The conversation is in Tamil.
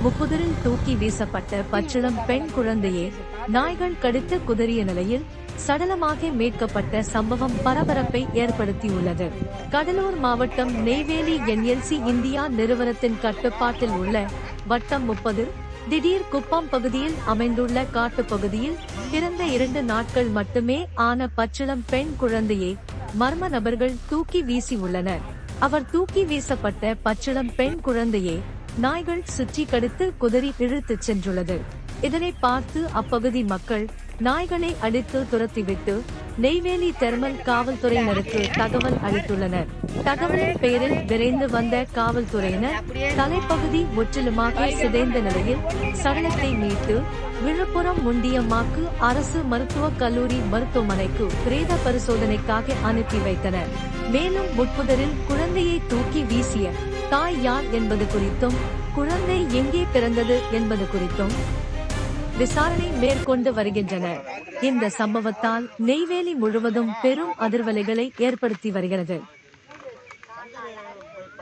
முப்புதரில் தூக்கி வீசப்பட்ட பச்சிளம் பெண் குழந்தையை நாய்கள் கடித்து குதறிய நிலையில் சடலமாக மீட்கப்பட்ட சம்பவம் பரபரப்பை ஏற்படுத்தியுள்ளது. கடலூர் மாவட்டம் நெய்வேலி என்எல்சி இந்தியா நிறுவனத்தின் கட்டுப்பாட்டில் உள்ள வட்டம் முப்பது திடீர் குப்பம் பகுதியில் அமைந்துள்ள காட்டுப் பகுதியில் பிறந்த இரண்டு நாட்கள் மட்டுமே ஆன பச்சிளம் பெண் குழந்தையை மர்ம நபர்கள் தூக்கி வீசி உள்ளனர். அவர் தூக்கி வீசப்பட்ட பச்சிளம் பெண் குழந்தையை நாய்கள் சுற்றி கடித்து குதறி இழுத்துச் சென்றுள்ளது. இதனை பார்த்து அப்பகுதி மக்கள் நாய்களை அடித்து துரத்திவிட்டு நெய்வேலி தெர்மல் காவல்துறையினருக்கு தகவல் அளித்துள்ளனர். தகவலின் பெயரில் விரைந்து வந்த காவல்துறையினர் தலைப்பகுதி முற்றிலுமாக சிதைந்த நிலையில் சடலத்தை மீட்டு விழுப்புரம் முண்டியம்மாக்கு அரசு மருத்துவக் கல்லூரி மருத்துவமனைக்கு பிரேத பரிசோதனைக்காக அனுப்பி வைத்தனர். மேலும் முட்புதரில் குழந்தையை தூக்கி வீசிய தாய் யார் என்பது குறித்தும் குழந்தை எங்கே பிறந்தது என்பது குறித்தும் விசாரணை மேற்கொண்டு வருகின்றனர். இந்த சம்பவத்தால் நெய்வேலி முழுவதும் பெரும் அதிர்வலைகளை ஏற்படுத்தி வருகிறது.